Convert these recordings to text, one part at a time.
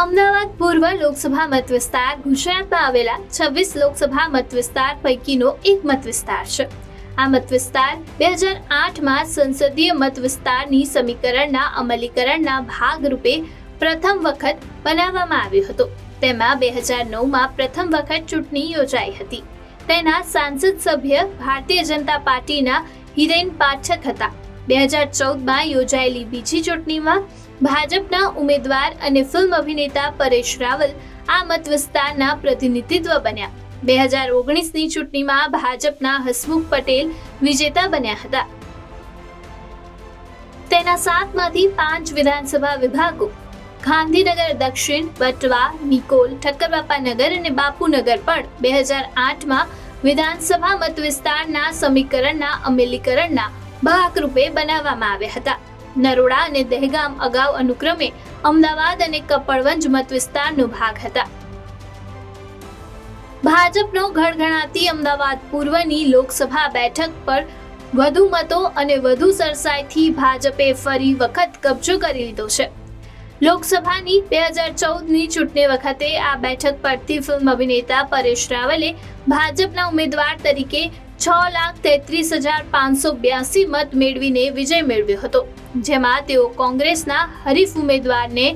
અમદાવાદ પૂર્વ લોકસભા મત વિસ્તાર ગુજરાતમાં આવેલા છવ્વીસ લોકસભા મત વિસ્તાર પૈકીનો એક મત વિસ્તાર છે. આ મત વિસ્તાર બે હજાર આઠમાં સંસદીય મત વિસ્તારની સમીકરણના અમલીકરણના ભાગરૂપે પ્રથમ વખત બનાવવામાં આવ્યો હતો. તેમાં બે હજાર નવમાં પ્રથમ વખત ચૂંટણી યોજાઈ હતી. તેના સાંસદ સભ્ય ભારતીય જનતા પાર્ટીના હિરેન પાઠક હતા. બે હજાર ચૌદમાં યોજાયેલી બીજી ચૂંટણીમાં ભાજપના ઉમેદવાર અને ફિલ્મ અભિનેતા પરેશ રાવલ આ મત વિસ્તારના પ્રતિનિધિત્વ બન્યા. બે હજાર ઓગણીસની ચૂંટણીમાં ભાજપના હસમુખ પટેલ વિજેતા બન્યા હતા. તેના સાતમાંથી પાંચ વિધાનસભા વિભાગો ગાંધીનગર, દક્ષિણ, બટવા, નિકોલ ઠક્કરબાપા નગર અને બાપુનગર પણ બે હજાર આઠમાં વિધાનસભા મત વિસ્તારના સમીકરણના અમલીકરણના ભાગરૂપે બનાવવામાં આવ્યા હતા. નરોડા અને દહેગામ અગાઉ અનુક્રમે અમદાવાદ અને કપડવંજ મત વિસ્તારનો ભાગ હતા. ભાજપનો ગણગણાતી અમદાવાદ પૂર્વની લોકસભા બેઠક પર વધુ મતો અને વધુ સરસાઈથી ભાજપે ફરી વખત કબજો કરી લીધો છે. લોકસભાની બે હજાર ચૌદની ચૂંટણી વખતે આ બેઠક પરથી ફિલ્મ અભિનેતા પરેશ રાવલે ભાજપના ઉમેદવાર તરીકે છ લાખ તેત્રીસ હજાર પાંચસો બ્યાસી મત મેળવીને વિજય મેળવ્યો હતો, જેમાં તેઓ કોંગ્રેસના હરીફ ઉમેદવારને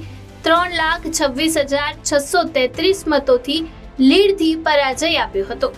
ત્રણ લાખ છવ્વીસ હજાર છસો તેત્રીસ મતોથી લીડથી પરાજય આપ્યો હતો.